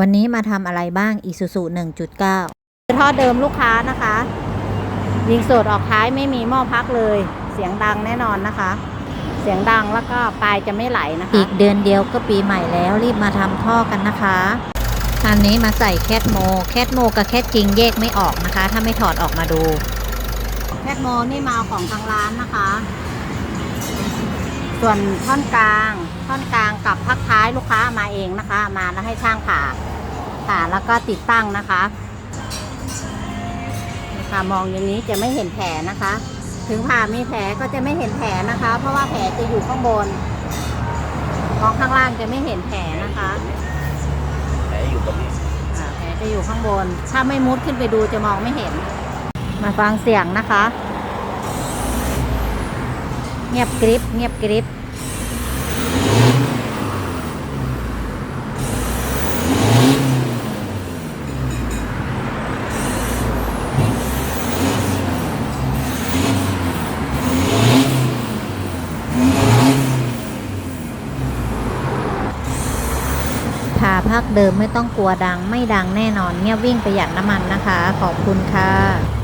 วันนี้มาทำอะไรบ้าง Isuzu 1.9ท่อเดิมลูกค้านะคะ ยิงสูดออกท้ายไม่มีหม้อพักเลย เสียงดังแน่นอนนะคะ เสียงดังแล้วก็ปลายจะไม่ไหลนะคะ อีกเดือนเดียวก็ปีใหม่แล้วรีบมาทำท่อกันนะคะอันนี้มาใส่แคทโม แคทโมกับแคทจริงแยกไม่ออกนะคะ ถ้าไม่ถอดออกมาดู แคทโมนี่มาเอาของทางร้านนะคะ ส่วนท่อนกลาง ท่อนกลางกับพักท้ายลูกค้ามาเองนะคะ มาแล้วให้ช่างผ่าผ่าแล้วก็ติดตั้งนะคะนี่ค่ะมองอย่างนี้จะไม่เห็นแผลนะคะ ถึงผ่ามีแผลก็จะไม่เห็นแผลนะคะ เพราะว่าแผลจะอยู่ข้างบนมองข้างล่างจะไม่เห็นแผลนะคะแผลอยู่ตรงนี้อ่าแผลจะอยู่ข้างบน ถ้าไม่มุดขึ้นไปดูจะมองไม่เห็น มาฟังเสียงนะคะ เงียบกริบเงียบกริบ ผ่าภาคเดิมไม่ต้องกลัวดังไม่ดังแน่นอนเงียบวิ่งประหยัดน้ำมันนะคะ ขอบคุณค่ะ